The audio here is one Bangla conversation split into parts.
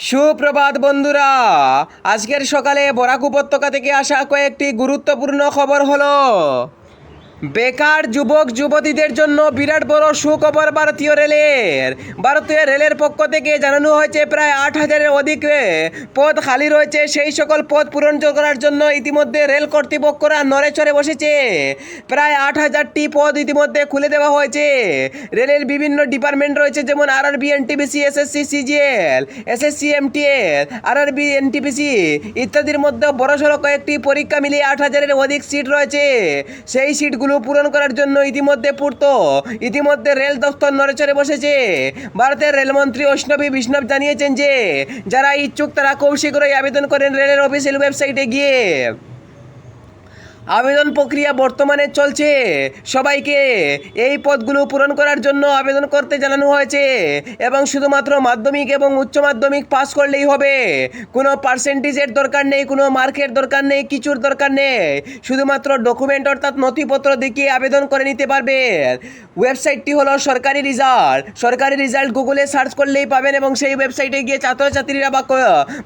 সুপ্রভাত বন্ধুরা। আজকের সকালে বরাক উপত্যকা থেকে আসা কয়েকটি গুরুত্বপূর্ণ খবর হলো বেকার যুবক, যুবতীদের জন্য বিরাট বড় সুখবর ভারতীয় রেলের। ভারতীয় রেলের পক্ষ থেকে জানানো হয়েছে, প্রায় আট হাজারের অধিক পদ খালি রয়েছে। সেই সকল পদ পূরণ করার জন্য ইতিমধ্যে রেল কর্তৃপক্ষরা নড়ে চড়ে বসেছে। প্রায় আট হাজারটি পদ ইতিমধ্যে খুলে দেওয়া হয়েছে। রেলের বিভিন্ন ডিপার্টমেন্ট রয়েছে, যেমন R R B NTPC, SSC, CGL, SSC, MTL R R B NTPC ইত্যাদির মধ্যে বড়সড় কয়েকটি পরীক্ষা মিলিয়ে আট হাজারের অধিক সিট রয়েছে। সেই সিটগুলো পূরণ করার জন্য ইতিমধ্যে পূর্ত। ইতিমধ্যে রেল দফতর নড়েচড়ে বসেছে। ভারতের রেলমন্ত্রী বৈষ্ণবী বিষ্ণব জানিয়েছেন যে, যারা ইচ্ছুক তারা খুব শীঘ্রই আবেদন করেন রেলের অফিসিয়াল ওয়েবসাইটে গিয়ে। আবেদন প্রক্রিয়া বর্তমানে চলছে। সবাইকে এই পদগুলো পূরণ করার জন্য আবেদন করতে জানানো হয়েছে এবং শুধুমাত্র মাধ্যমিক এবং উচ্চ মাধ্যমিক পাস করলেই হবে। কোনো পার্সেন্টেজের দরকার নেই, কোনো মার্কের দরকার নেই, কিছুর দরকার নেই। শুধুমাত্র ডকুমেন্ট অর্থাৎ নথিপত্র দেখিয়ে আবেদন করে নিতে পারবে। ওয়েবসাইটটি হলো সরকারি রেজাল্ট। সরকারি রেজাল্ট গুগলে সার্চ করলেই পাবেন এবং সেই ওয়েবসাইটে গিয়ে ছাত্রছাত্রীরা বা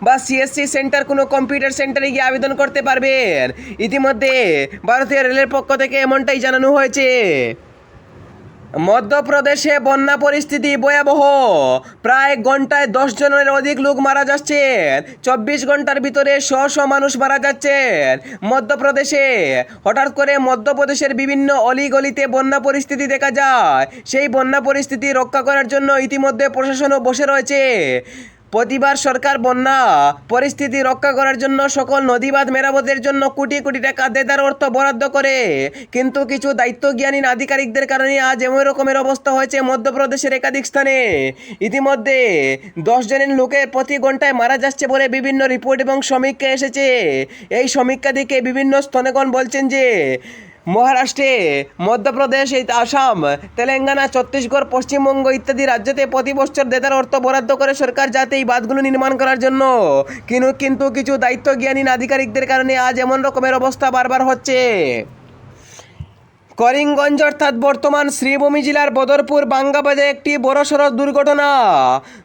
বা সিএসসি সেন্টার কোনো কম্পিউটার সেন্টারে গিয়ে আবেদন করতে পারবেন। ইতিমধ্যে ভারতীয় রেলের পক্ষ থেকে এমনটাই জানানো হয়েছে। মধ্যপ্রদেশে বন্যা পরিস্থিতি ভয়াবহ। প্রায় ঘন্টায় দশ জনের অধিক লোক মারা যাচ্ছেন চব্বিশ ঘণ্টার ভিতরে শ শ মানুষ মারা যাচ্ছেন মধ্যপ্রদেশে হঠাৎ করে মধ্যপ্রদেশের বিভিন্ন অলিগলিতে বন্যা পরিস্থিতি দেখা যায়। সেই বন্যা পরিস্থিতি রক্ষা করার জন্য ইতিমধ্যে প্রশাসনও বসে রয়েছে। প্রতিবার সরকার বন্যা, পরিস্থিতি রক্ষা করার জন্য সকল নদীবাঁধ মেরামতের জন্য কোটি কোটি টাকা দেদার অর্থ বরাদ্দ করে। কিন্তু কিছু দায়িত্বজ্ঞানীন আধিকারিকদের কারণে আজ এমন রকমের অবস্থা হয়েছে মধ্যপ্রদেশের একাধিক স্থানে। ইতিমধ্যে জনের লোকের প্রতি ঘন্টায় মারা যাচ্ছে বলে বিভিন্ন রিপোর্ট এবং সমীক্ষা এসেছে। এই সমীক্ষা দিকে বিভিন্ন স্তনেগণ বলছেন যে মহারাষ্ট্রে, মধ্যপ্রদেশ আসাম, তেলেঙ্গানা, ছত্তিশগড়, পশ্চিমবঙ্গ ইত্যাদি রাজ্যতে প্রতি বছর দেদার অর্থ বরাদ্দ করে সরকার যাতে এই বাঁধগুলো নির্মাণ করার জন্য। কিন্তু কিন্তু কিছু দায়িত্বজ্ঞানীন আধিকারিকদের কারণে আজ এমন রকমের অবস্থা বারবার হচ্ছে। করিমগঞ্জ অর্থাৎ বর্তমান শ্রীভূমি জেলার বদরপুর বাঙ্গাবাজে একটি বড়সড় দুর্ঘটনা।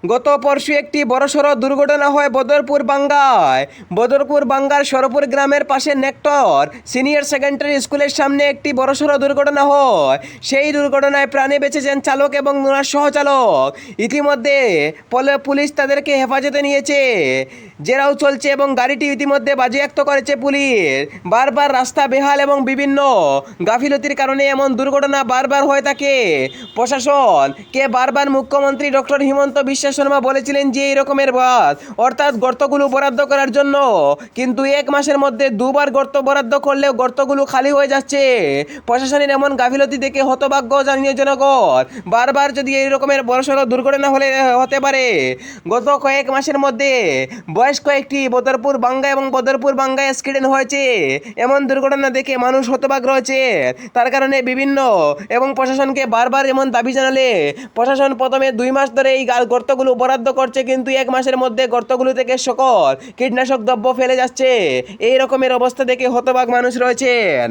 গত পরশু একটি বড়সড় দুর্ঘটনা হয় বদরপুর বাঙ্গায়। বদরপুর বাঙ্গার সরপুর গ্রামের পাশে নেক্টর সিনিয়র সেকেন্ডারি স্কুলের সামনে একটি বড়সড় দুর্ঘটনা হয়। সেই দুর্ঘটনায় প্রাণে বেঁচেছেন চালক এবং ওনার সহচালক। ইতিমধ্যে পলে- পুলিশ তাদেরকে হেফাজতে নিয়েছে। জেরাও চলছে এবং গাড়িটি ইতিমধ্যে বাজেয়াপ্ত করেছে পুলিশ। বারবার রাস্তা বেহাল এবং বিভিন্ন গাফিলতির কারণে এমন দুর্ঘটনা বারবার হয়ে থাকে। প্রশাসন, কে বারবার মুখ্যমন্ত্রী ডক্টর হিমন্ত বিশ্ব শর্মা বলেছিলেন যে এই রকমের বাস, অর্থাৎ গর্তগুলো বরাদ্দ করার জন্য। কিন্তু এক মাসের মধ্যে দুবার গর্ত বরাদ্দ করলেও গর্তগুলো খালি হয়ে যাচ্ছে। প্রশাসনের এমন গাফিলতি দেখে হতভাগ্য জানিয়ে জনগণ, বারবার যদি এই রকমের বড়সড় দুর্ঘটনা হলে, হতে পারে। গত কয়েক মাসের মধ্যে বয়স কয়েকটি বদরপুর বাঙ্গা এবং বদরপুর বাঙ্গায় অ্যাক্সিডেন্ট হয়েছে। এমন দুর্ঘটনা দেখে মানুষ হতবাক রয়েছে। তার কারণে বিভিন্ন এবং প্রশাসনকে বারবার এমন দাবি জানালে প্রশাসন প্রথমে দুই মাস ধরে এই গর্তগুলো বরাদ্দ করছে, কিন্তু এক মাসের মধ্যে গর্তগুলো থেকে সকল কীটনাশক দ্রব্য ফেলে যাচ্ছে। এই রকমের অবস্থা দেখে হতবাক মানুষ রয়েছেন।